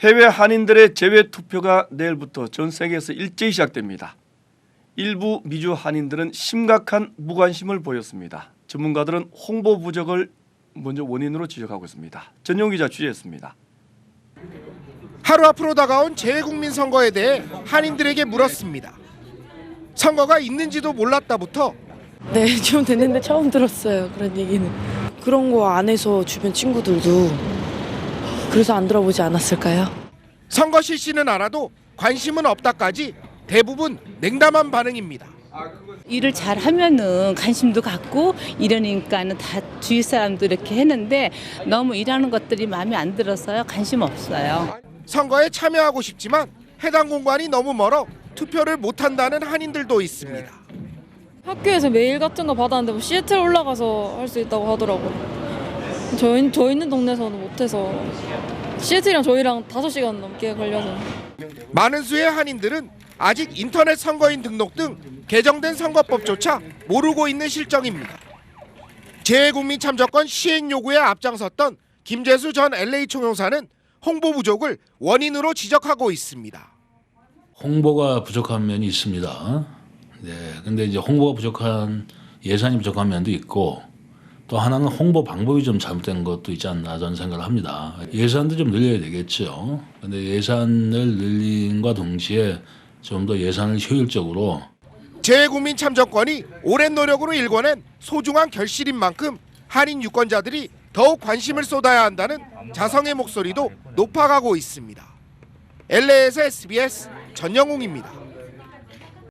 해외 한인들의 재외 투표가 내일부터 전 세계에서 일제히 시작됩니다. 일부 미주 한인들은 심각한 무관심을 보였습니다. 전문가들은 홍보 부족을 먼저 원인으로 지적하고 있습니다. 전용 기자 취재했습니다. 하루 앞으로 다가온 재외국민 선거에 대해 한인들에게 물었습니다. 선거가 있는지도 몰랐다부터 네, 좀 됐는데 처음 들었어요. 그런 얘기는. 그런 거 안 해서 주변 친구들도 그래서 안 들어보지 않았을까요? 선거 실시는 알아도 관심은 없다까지 대부분 냉담한 반응입니다. 일을 잘 하면은 관심도 갖고 이러니까는 다 주위 사람도 이렇게 했는데 너무 일하는 것들이 마음에 안 들어서요. 관심 없어요. 선거에 참여하고 싶지만 해당 공간이 너무 멀어 투표를 못 한다는 한인들도 있습니다. 학교에서 메일 같은 거 받았는데 뭐 시애틀 올라가서 할 수 있다고 하더라고요. 저희, 저 있는 동네에서는 못해서 시애틀이랑 저희랑 5시간 넘게 걸려서 많은 수의 한인들은 아직 인터넷 선거인 등록 등 개정된 선거법조차 모르고 있는 실정입니다. 재외국민 참정권 시행 요구에 앞장섰던 김재수 전 LA 총영사는 홍보 부족을 원인으로 지적하고 있습니다. 홍보가 부족한 면이 있습니다. 네, 근데 이제 홍보가 부족한 예산이 부족한 면도 있고 또 하나는 홍보 방법이 좀 잘못된 것도 있지 않나 저는 생각을 합니다. 예산도 좀 늘려야 되겠죠. 근데 예산을 늘림과 동시에 좀 더 예산을 효율적으로 재외국민 참정권이 오랜 노력으로 일궈낸 소중한 결실인 만큼 한인 유권자들이 더욱 관심을 쏟아야 한다는 자성의 목소리도 높아가고 있습니다. LA에서 SBS 전영웅입니다.